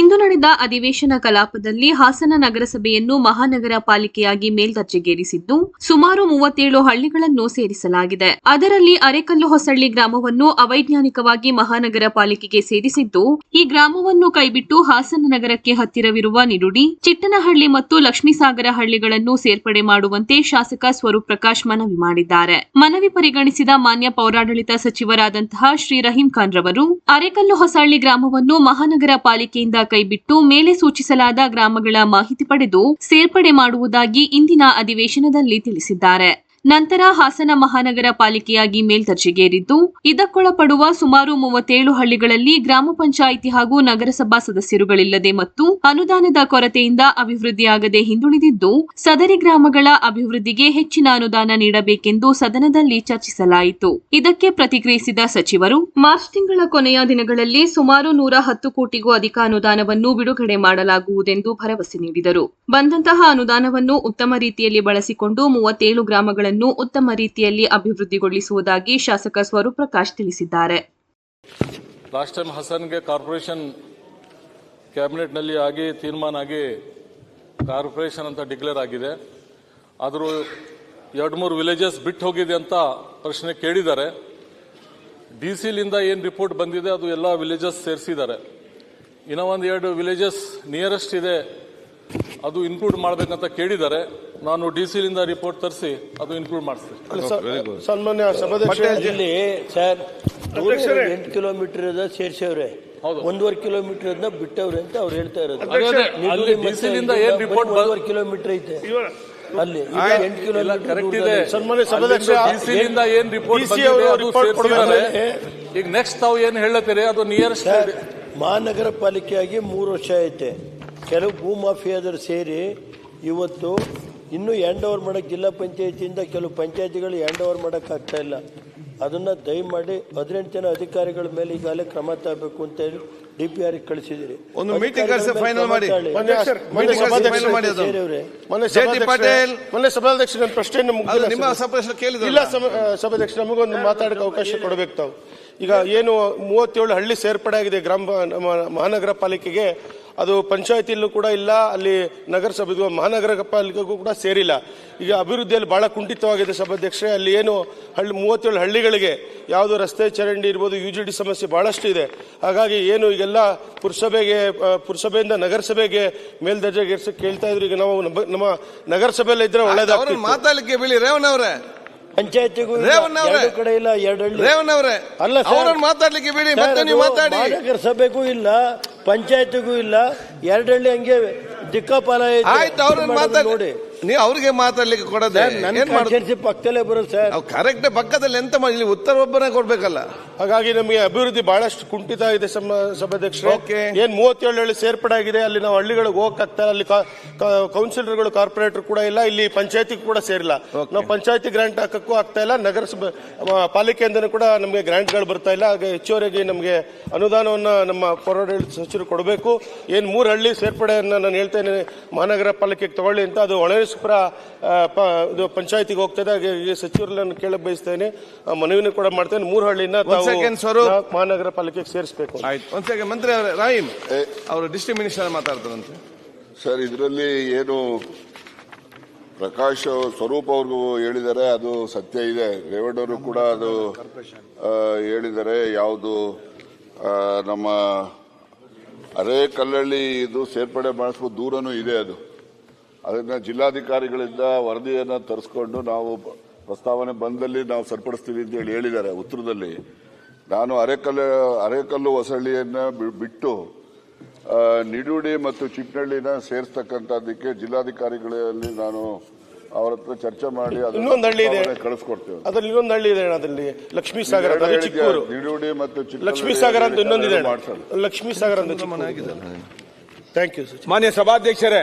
ಇಂದು ನಡೆದ ಅಧಿವೇಶನ ಕಲಾಪದಲ್ಲಿ ಹಾಸನ ನಗರಸಭೆಯನ್ನು ಮಹಾನಗರ ಪಾಲಿಕೆಯಾಗಿ ಮೇಲ್ದರ್ಜೆಗೇರಿಸಿದ್ದು, ಸುಮಾರು ಮೂವತ್ತೇಳು ಹಳ್ಳಿಗಳನ್ನು ಸೇರಿಸಲಾಗಿದೆ. ಅದರಲ್ಲಿ ಅರೆಕಲ್ಲು ಹೊಸಳ್ಳಿ ಗ್ರಾಮವನ್ನು ಅವೈಜ್ಞಾನಿಕವಾಗಿ ಮಹಾನಗರ ಪಾಲಿಕೆಗೆ ಸೇರಿಸಿದ್ದು, ಈ ಗ್ರಾಮವನ್ನು ಕೈಬಿಟ್ಟು ಹಾಸನ ನಗರಕ್ಕೆ ಹತ್ತಿರವಿರುವ ನಿಡುಡಿ, ಚಿಟ್ಟನಹಳ್ಳಿ ಮತ್ತು ಲಕ್ಷ್ಮೀಸಾಗರ ಹಳ್ಳಿಗಳನ್ನು ಸೇರ್ಪಡೆ ಮಾಡುವಂತೆ ಶಾಸಕ ಸ್ವರೂಪ್ ಪ್ರಕಾಶ್ ಮನವಿ ಮಾಡಿದ್ದಾರೆ. ಮನವಿ ಪರಿಗಣಿಸಿದ ಮಾನ್ಯ ಪೌರಾಡಳಿತ ಸಚಿವರಾದಂತಹ ಶ್ರೀ ರಹೀಂ ಖಾನ್ ರವರು ಅರೆಕಲ್ಲು ಹೊಸಳ್ಳಿ ಗ್ರಾಮವನ್ನು ಮಹಾನಗರ ಪಾಲಿಕೆಯಿಂದ ಕೈಬಿಟ್ಟು ಮೇಲೆ ಸೂಚಿಸಲಾದ ಗ್ರಾಮಗಳ ಮಾಹಿತಿ ಪಡೆದು ಸೇರ್ಪಡೆ ಮಾಡುವುದಾಗಿ ಇಂದಿನ ಅಧಿವೇಶನದಲ್ಲಿ ತಿಳಿಸಿದ್ದಾರೆ. ನಂತರ ಹಾಸನ ಮಹಾನಗರ ಪಾಲಿಕೆಯಾಗಿ ಮೇಲ್ದರ್ಜೆಗೇರಿದ್ದು, ಇದಕ್ಕೊಳಪಡುವ ಸುಮಾರು ಮೂವತ್ತೇಳು ಹಳ್ಳಿಗಳಲ್ಲಿ ಗ್ರಾಮ ಪಂಚಾಯಿತಿ ಹಾಗೂ ನಗರಸಭಾ ಸದಸ್ಯರುಗಳಿಲ್ಲದೆ ಮತ್ತು ಅನುದಾನದ ಕೊರತೆಯಿಂದ ಅಭಿವೃದ್ಧಿಯಾಗದೆ ಹಿಂದುಳಿದಿದ್ದು, ಸದರಿ ಗ್ರಾಮಗಳ ಅಭಿವೃದ್ಧಿಗೆ ಹೆಚ್ಚಿನ ಅನುದಾನ ನೀಡಬೇಕೆಂದು ಸದನದಲ್ಲಿ ಚರ್ಚಿಸಲಾಯಿತು. ಇದಕ್ಕೆ ಪ್ರತಿಕ್ರಿಯಿಸಿದ ಸಚಿವರು, ಮಾರ್ಚ್ ತಿಂಗಳ ಕೊನೆಯ ದಿನಗಳಲ್ಲಿ ಸುಮಾರು ನೂರ ಹತ್ತು ಕೋಟಿಗೂ ಅಧಿಕ ಅನುದಾನವನ್ನು ಬಿಡುಗಡೆ ಮಾಡಲಾಗುವುದೆಂದು ಭರವಸೆ ನೀಡಿದರು. ಬಂದಂತಹ ಅನುದಾನವನ್ನು ಉತ್ತಮ ರೀತಿಯಲ್ಲಿ ಬಳಸಿಕೊಂಡು ಮೂವತ್ತೇಳು ಗ್ರಾಮಗಳನ್ನು ಉತ್ತಮ ರೀತಿಯಲ್ಲಿ ಅಭಿವೃದ್ಧಿಗೊಳಿಸುವುದಾಗಿ ಶಾಸಕ ಸ್ವರೂಪ್ ಪ್ರಕಾಶ್ ತಿಳಿಸಿದ್ದಾರೆ. ಲಾಸ್ಟ್ ಟೈಮ್ ಹಸನ್ಗೆ ಕಾರ್ಪೊರೇಷನ್ ಕ್ಯಾಬಿನೆಟ್ನಲ್ಲಿ ಆಗಿ ತೀರ್ಮಾನ ಆಗಿ ಕಾರ್ಪೊರೇಷನ್ ಅಂತ ಡಿಕ್ಲೇರ್ ಆಗಿದೆ. ಆದರೂ ಎರಡು ಮೂರು ವಿಲೇಜಸ್ ಬಿಟ್ಟು ಹೋಗಿದೆ ಅಂತ ಪ್ರಶ್ನೆ ಕೇಳಿದ್ದಾರೆ. ಡಿ ಸಿಲಿಂದ ಏನು ರಿಪೋರ್ಟ್ ಬಂದಿದೆ ಅದು ಎಲ್ಲ ವಿಲೇಜಸ್ ಸೇರಿಸಿದ್ದಾರೆ. ಇನ್ನೂ ಒಂದು ಎರಡು ವಿಲೇಜಸ್ ನಿಯರೆಸ್ಟ್ ಇದೆ. ಅದು ಇನ್ಕ್ಲೂಡ್ ಮಾಡಬೇಕಂತ ಕೇಳಿದ್ದಾರೆ. ನಾನು ಡಿ ಸಿಲಿಂದ ರಿಪೋರ್ಟ್ ತರಿಸಿ ಅದು ಇನ್ಕ್ಲೂಡ್ ಮಾಡಿಸ್ತೀನಿ. ಸನ್ಮಾನ್ಯ ಸಭಾಧ್ಯಕ್ಷ ಇಲ್ಲಿ ಸರ್ ಎಂಟು ಕಿಲೋಮೀಟರ್ ಸೇರಿಸವ್ರೆ. ಹೌದು. ಒಂದೂವರೆ ಕಿಲೋಮೀಟರ್ ಅದನ್ನ ಬಿಟ್ಟವ್ರೆ ಅಂತ ಅವ್ರು ಹೇಳ್ತಾ ಇರೋದು. ಅದೇ ಅದೇ ರಿಪೋರ್ಟ್ ಒಂದೂವರೆ ಕಿಲೋಮೀಟರ್ ಐತೆ. ಅಲ್ಲಿ ಎಂಟು ಇಲ್ಲ ಕಿಲೋಮೀಟರ್ ಕರೆಕ್ಟ್ ಇದೆ. ಸನ್ಮಾನ್ಯ ಸಭಾಧ್ಯಕ್ಷ, ಡಿಸಿಲಿಂದ ಏನ್ ರಿಪೋರ್ಟ್ ಅದು. ಈಗ ನೆಕ್ಸ್ಟ್ ತಾವು ಏನ್ ಹೇಳತ್ತೀರಿ? ಅದು ನಿಯರೆಸ್ಟ್ ಸರ್ ಮಹಾನಗರ ಪಾಲಿಕೆಯಾಗಿ ಮೂರು ವರ್ಷ ಐತೆ. ಕೆಲವು ಭೂ ಮಾಫಿಯಾದರು ಸೇರಿ ಇವತ್ತು ಇನ್ನೂ ಹ್ಯಾಂಡ್ ಓವರ್ ಮಾಡೋಕ್ಕೆ ಜಿಲ್ಲಾ ಪಂಚಾಯತಿಯಿಂದ ಕೆಲವು ಪಂಚಾಯತಿಗಳು ಹ್ಯಾಂಡ್ ಓವರ್ ಮಾಡಕ್ ಆಗ್ತಾ ಇಲ್ಲ. ಅದನ್ನ ದಯಮಾಡಿ ಹದಿನೆಂಟು ಜನ ಅಧಿಕಾರಿಗಳ ಮೇಲೆ ಈಗಾಗಲೇ ಕ್ರಮ ತಗಬೇಕು ಅಂತ ಹೇಳಿ ಡಿ ಪಿ ಆರ್ ಕಳಿಸಿದಿರಿ ಒಂದು ಮೀಟಿಂಗ್ ಕರೆಸಿ ಫೈನಲ್ ಮಾಡಿ. ಪಾಟೀಲ್. ಮೊನ್ನೆ ಸಭಾಧ್ಯಕ್ಷ ನನ್ನ ಪ್ರಶ್ನೆಯನ್ನು ಅದು. ನಿಮ್ಮ ಸಭಾಧ್ಯಕ್ಷ ಸಭಾಧ್ಯಕ್ಷರು ಕೇಳಿದ್ರು ಇಲ್ಲ ಸಭಾಧ್ಯಕ್ಷ ನಮಗೊಂದು ಮಾತಾಡಕ್ಕೆ ಅವಕಾಶ ಕೊಡಬೇಕು ತಾವು. ಈಗ ಏನು ಮೂವತ್ತೇಳು ಹಳ್ಳಿ ಸೇರ್ಪಡೆ ಆಗಿದೆ ಗ್ರಾಮ ನಮ್ಮ ಮಹಾನಗರ ಪಾಲಿಕೆಗೆ ಅದು ಪಂಚಾಯತಿಯಲ್ಲೂ ಕೂಡ ಇಲ್ಲ ಅಲ್ಲಿ ನಗರಸಭೆಗೂ ಮಹಾನಗರ ಪಾಲಿಕೆಗೂ ಕೂಡ ಸೇರಿಲ್ಲ. ಈಗ ಅಭಿವೃದ್ಧಿಯಲ್ಲಿ ಬಹಳ ಕುಂಠಿತವಾಗಿದೆ ಸಭಾಧ್ಯಕ್ಷರೇ. ಅಲ್ಲಿ ಏನು ಹಳ್ಳಿ ಮೂವತ್ತೇಳು ಹಳ್ಳಿಗಳಿಗೆ ಯಾವುದು ರಸ್ತೆ ಚರಂಡಿ ಇರ್ಬೋದು ಯು ಜಿ ಡಿ ಸಮಸ್ಯೆ ಬಹಳಷ್ಟು ಇದೆ. ಹಾಗಾಗಿ ಏನು ಈಗೆಲ್ಲ ಪುರಸಭೆಗೆ ಪುರಸಭೆಯಿಂದ ನಗರಸಭೆಗೆ ಮೇಲ್ದರ್ಜೆಗೇರ್ಸಕ್ಕೆ ಕೇಳ್ತಾ ಇದ್ರು. ಈಗ ನಾವು ನಮ್ಮ- ನಗರಸಭೆಯಲ್ಲಿ ಇದ್ರೆ ಅವ್ರನ್ನ ಮಾತಾಡಲಿಕ್ಕೆ ಬಿಳಿ ರೇವಣ್ಣ ಅವರೇ. ಪಂಚಾಯತಿಗೂ ಕಡೆ ಇಲ್ಲ ಎರಡು ಅವರೇ. ಅಲ್ಲ ಅವರನ್ನು ಮಾತಾಡ್ಲಿಕ್ಕೆ ಬಿಡಿ ಮತ್ತೆ ನೀವು ಮಾತಾಡಿ. ನಗರಸಭೆಗೂ ಸಭೆಗೂ ಇಲ್ಲ ಪಂಚಾಯತಿಗೂ ಇಲ್ಲ ಎರಡಳ್ಳಿ ಹಂಗೆ ದಿಕ್ಕಾಪಾಲ. ಆಯ್ತು ಅವ್ರನ್ನ ಮಾತಾಡಿ ನೋಡಿ. ನೀವು ಅವ್ರಿಗೆ ಮಾತಾಡ್ಲಿಕ್ಕೆ ಕೊಡದೆ ಏನ್ ಮಾಡುದು? ಪಕ್ಕದಲ್ಲೇ ಬರುತ್ತೆ ಸರ್ ಕರೆಕ್ಟ್ ಪಕ್ಕದಲ್ಲಿ ಎಂತ ಮಾಡಿ ಇಲ್ಲಿ ಉತ್ತರ ಒಬ್ಬನೇ ಕೊಡ್ಬೇಕಲ್ಲ. ಹಾಗಾಗಿ ನಮಗೆ ಅಭಿವೃದ್ಧಿ ಬಹಳಷ್ಟು ಕುಂಠಿತ ಇದೆ ಸಮ- ಸಭಾಧ್ಯಕ್ಷರೇ. Okay. ಏನ್ ಮೂವತ್ತೇಳು ಹಳ್ಳಿ ಸೇರ್ಪಡೆ ಆಗಿದೆ ಅಲ್ಲಿ ನಾವು ಹಳ್ಳಿಗಳಿಗೆ ಹೋಗಕ್ಕಾಗ್ತಾ. ಅಲ್ಲಿ ಕಾ- ಕಾ- ಕೌನ್ಸಿಲರ್ಗಳು ಕಾರ್ಪೊರೇಟರ್ ಕೂಡ ಇಲ್ಲ ಇಲ್ಲಿ ಪಂಚಾಯತಿ ಕೂಡ ಸೇರಿಲ್ಲ. Okay. ನಾವು ಪಂಚಾಯತಿ ಗ್ರಾಂಟ್ ಹಾಕಕ್ಕೂ ಆಗ್ತಾ ಇಲ್ಲ ನಗರಸಭೆ ಪಾಲಿಕೆಯಿಂದ ಪಾಲಿಕೆಯಿಂದನೂ ಕೂಡ ನಮಗೆ ಗ್ರಾಂಟ್ಗಳು ಬರ್ತಾ ಇಲ್ಲ. ಹಾಗೆ ಹೆಚ್ಚುವರೆಗೆ ನಮಗೆ ಅನುದಾನವನ್ನ ನಮ್ಮ ಪೌರಾಡಳಿತ ಸಚಿವರು ಕೊಡಬೇಕು. ಏನ್ ಮೂರು ಹಳ್ಳಿ ಸೇರ್ಪಡೆಯನ್ನು ನಾನು ಹೇಳ್ತೇನೆ ಮಹಾನಗರ ಪಾಲಿಕೆಗೆ ತಗೊಳ್ಳಿ ಅಂತ ಅದು ಹೊಳೆಸುಪುರ ಆ, ಪ- ಇದು ಪಂಚಾಯತಿಗೆ ಹೋಗ್ತದೆ ಹಾಗೆ ಈ ಸಚಿವರಲ್ಲಿ ನಾನು ಕೇಳಕ್ ಬಯಸ್ತೇನೆ. ಮನವಿನ ಕೂಡ ಮಾಡ್ತೇನೆ. ಮೂರು ಹಳ್ಳಿನ ಮಹಾನಗರ ಪಾಲಿಕೆಗೆ ಸೇರಿಸಬೇಕು. ಆಯ್ತು. ಒಂದ್ ಸೆಕೆಂಡ್ ಮಂತ್ರಿ ಅವರೇ ರಾಹಿಂ ಅವರು ಡಿಸ್ಟ್ರಿಕ್ಟ್ ಮಿನಿಸ್ಟರ್ ಮಾತಾಡ್ತಾರಂತೆ. ಸರ್ ಇದರಲ್ಲಿ ಏನು ಪ್ರಕಾಶ್ ಸ್ವರೂಪ್ ಅವ್ರಿಗೂ ಹೇಳಿದ್ದಾರೆ ಅದು ಸತ್ಯ ಇದೆ. ರೇವಣ್ಣವರು ಕೂಡ ಅದು ಹೇಳಿದರೆ ಹೇಳಿದ್ದಾರೆ. ಯಾವುದು ನಮ್ಮ ಅರೆ ಕಲ್ಲಳ್ಳಿ ಇದು ಸೇರ್ಪಡೆ ಮಾಡಿಸ್ಬೋದು ದೂರನೂ ಇದೆ ಅದು. ಅದನ್ನ ಜಿಲ್ಲಾಧಿಕಾರಿಗಳಿಂದ ವರದಿಯನ್ನು ತರಿಸ್ಕೊಂಡು ನಾವು ಪ್ರಸ್ತಾವನೆ ಬಂದಲ್ಲಿ ನಾವು ಸರಿಪಡಿಸ್ತೀವಿ ಅಂತ ಹೇಳಿ ಹೇಳಿದ್ದಾರೆ ಉತ್ತರದಲ್ಲಿ. ನಾನು ಅರೆಕಲ್ಲು ಅರೆಕಲ್ಲು ಹೊಸಳ್ಳಿಯನ್ನ ಬಿಟ್ಟು ನಿಡೂಡಿ ಮತ್ತು ಚಿಕ್ಕನಹಳ್ಳಿನ ಸೇರಿಸ್ತಕ್ಕಂಥದ್ದಕ್ಕೆ ಜಿಲ್ಲಾಧಿಕಾರಿಗಳಲ್ಲಿ ನಾನು ಅವರ ಹತ್ರ ಚರ್ಚೆ ಮಾಡಿ ಇನ್ನೊಂದು ಹಳ್ಳಿ ಇದೆ. ಕಳಿಸ್ಕೊಡ್ತೇವೆ. ಅದ್ರಲ್ಲಿ ಇನ್ನೊಂದು ಹಳ್ಳಿ ಇದೆ ಅಣ್ಣ ಲಕ್ಷ್ಮೀ ಸಾಗರ? ಚಿಕ್ಕೂರು. ನಿಡುಡಿ ಮತ್ತು ಲಕ್ಷ್ಮೀ ಸಾಗರ ಅಂತ ಇನ್ನೊಂದಿದೆ. ಲಕ್ಷ್ಮೀ ಸಾಗರ ಅಂತ ಥ್ಯಾಂಕ್ ಯು ಮಾನ್ಯ ಸಭಾಧ್ಯಕ್ಷರೇ